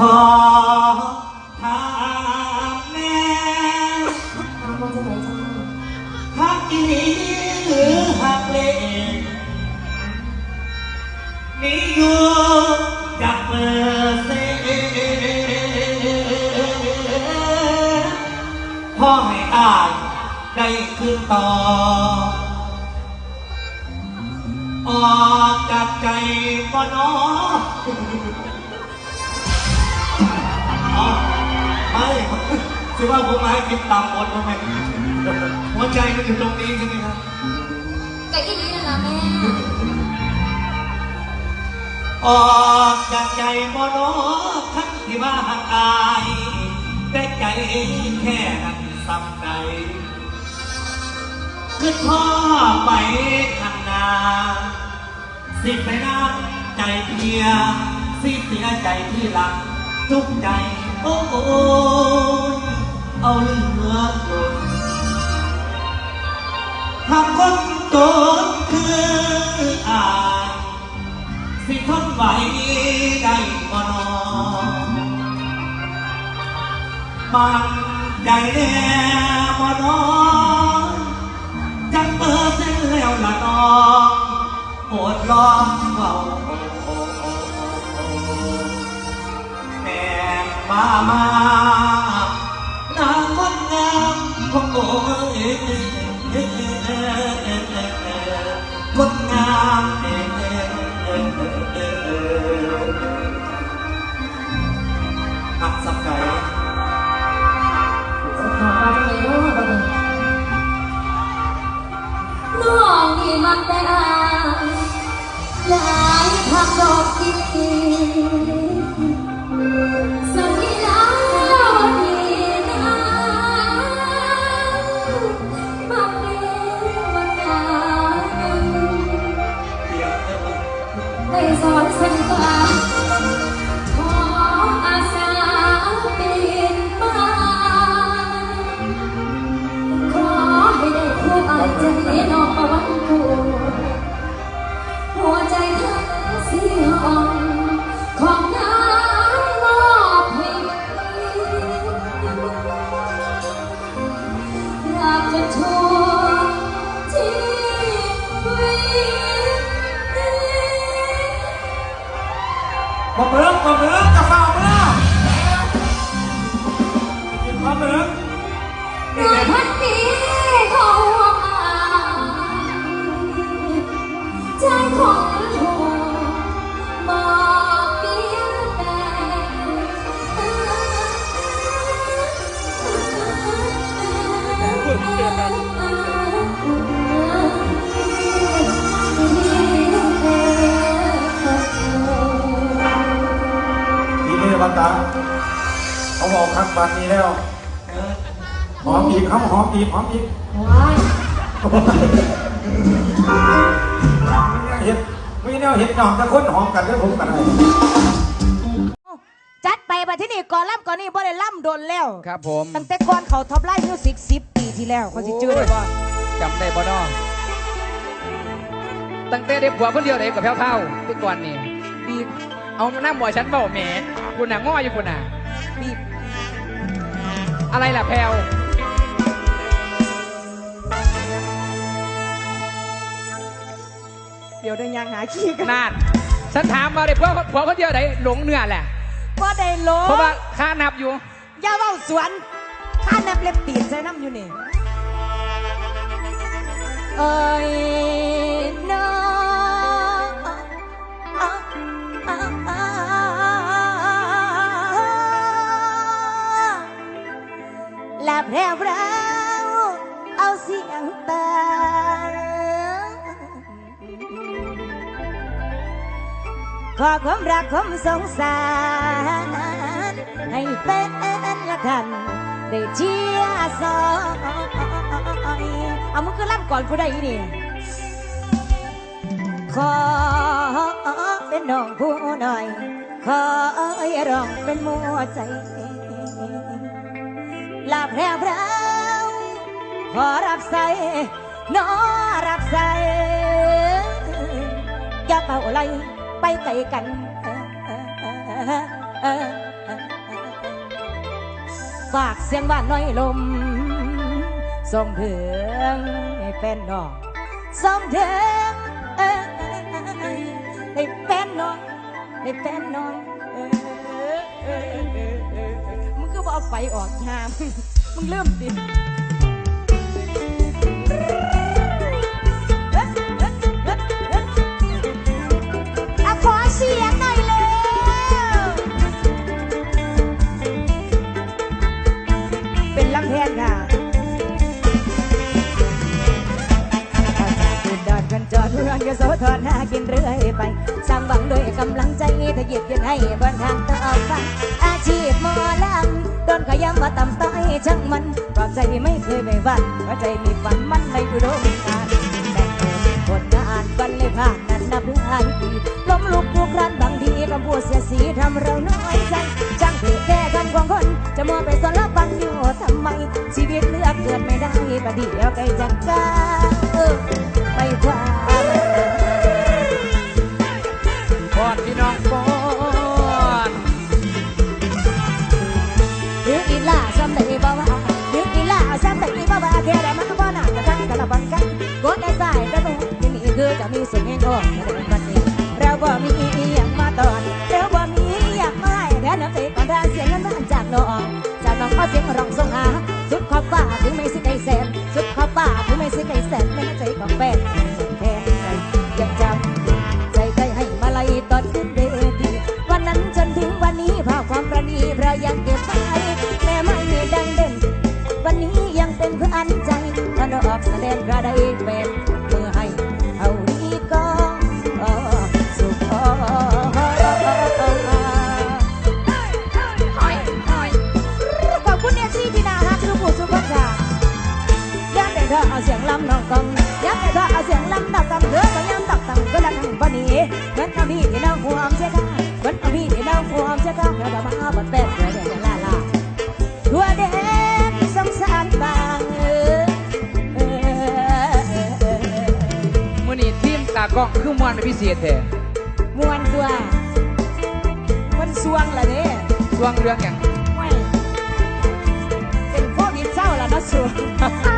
อถามแน่ถามว่าจะไหนจ้าหักอีหลีหรือหักเล่มีอยู่จากเมื่อเซพ่อให้อายได้คืนต่อ ออกจากใจบ่นออ๋อ คือว่าผมมาให้คิดตามบทผมเองหัวใจมันอยู่ตรงนี้ใช่ไหมครับแต่อีนี่นะแม่ ออกจากใจบ่นอทั้งที่ว่าหักอายแต่ใจแค่นั้นซ้ำใดคือพ่อไปข้างหน้าสิไปน้ำใจเพียสิเสียใจที่หลังทุกใจโอ้โย เอาเหลือเกินหาคนโกนคืออายสิทนไหวได้บ่นอบางใจแน่บ่นอจักเปอร์เซ็นแล้วละน้องโปรดลองเบาแม่มามา ด้สอนสันตาขออาสาเป็นมาขอให้ได้คู่อายใจน้องวันกู มาเบิ้งมาเบิ้งจ ทีนี้วันตาเขาบอกครั้งบันนี้แล้วเออหอมอีกครับหอมอีกหอมอีกว้ายเห็นไม่แน่เห็นน้องแต่คนหอมกันแล้วผมกันอะไรจัดไปบัดที่นี่ก่อนล่ำก่อนนี่บ่ได้ล่ำโดนแล้ว ครับผม ตั้งแต่ก่อนเขาท็อปไลน์มิวสิก10ปีที่แล้วเขาสิจื้อได้บ่จำได้บ่น้องตั้งแต่เด็กผัวคนเดียวเด็กกับแพ้วเท่าทุกวันนี่บีบ เอาหน้าหมวยฉันเบาแหมคุณน่ะง้ออยู่คุณน่ะบีบอะไรล่ะแพลวเดี๋ยวได้ยังหาขี้กันนานฉันถามมาเด็กผัวผัวคนเดียวไหนหลงเนื้อแหละบ่ได้โลเพราะว่าค่านับอยู่อย่าเว้าสวนข้านับเล็บตีนใส่น้ำอยู่นี่เอ้ย แพรวเราเอาเสียงตาขอความรักความสงสาร ให้เป็นละกันได้เชียร์ซอยเอามึงก็ล่ำก่อนผู้ใดนี่ขอเป็นน้องผู้หน่อย ขอร้องเป็นมัวใจ ลาแพรวพราวขอรับใส่นอรับใส่อย่าเป่าไหลไปไกลกันฝากเสียงบ้าน้อยลมส่งถึงเป็นน้องส่งถึงเอ้เป็นน้องให้เป็นน้อง ไฟออกยามมึงเริ่มติดอะขอเสียงหน่อยเร็วเป็นลำแพนค่ะอาจารย์ดอนกันจอดเรื่องยโสธรหากินเรื่อยไป สร้างบังด้วยกำลังใจถ้าหยิบยืนให้บนทางต่อไปอาชีพหมอลำ โดนขยำมาต่ำต้อยช่างมันปลอบใจไม่เคยไปหวันเพราะใจมีฝันมันในอุดมการแต่ผลงานวันเลยผ่านนั้นนับหลายปีล้มลุกคลุกคลานบางทีคำพูดเสียสีทำเราน้อยใจช่างถือแก้กันของคน จะมัวไปสนละฟังอยู่ทำไม ชีวิตเลือกเกิดไม่ได้ประเดี๋ยวใกล้จะก้าวไปคว้า จะมีสิ่งแห่งออกในวันนี้เราบ่มีอย่างมาตอนเราบ่มีอย่างมาให้แทนน้ำใจก่อนทางเสียงนั้นมาจากน้องจากน้องเอาเสียงร้องส่งหาสุดขอบฟ้าถึงไม่สิไกลแสนสุดขอบฟ้าถึงไม่สิไกลแสนไม่น้ำใจของแฟนสุดแทนใจยังจำใจใจให้มาลัยตอนขึ้นเวทีวันนั้นจนถึงวันนี้ภาพความประณีเพระยังเก็บไว้แม้ไม่มีดังเด่นวันนี้ยังเป็นเพื่อนใจถ้าเราออกแสดงกระไดเป็นมืาเสียงลำน้องกองเธอก็ยังตักตังก็ดังวันนี้เหมือนกับพี่ที่นั่งห่วงเจ้าค่ะเหมือนกับพี่ที่นั่งห่วงเจ้าค่ะแล้วก็มาบัดแป๊ดเดี๋ยเดี๋ยวลาลาทั่วแดนสงสารบางเออมือนี้ทีมตากล้องคือมวนเป็นพิเศษแท้มวนตัวคนสวงละเด้ช่วงเรื่องอย่างไม่เป็นโควิดเศร้าล้วเนะสวง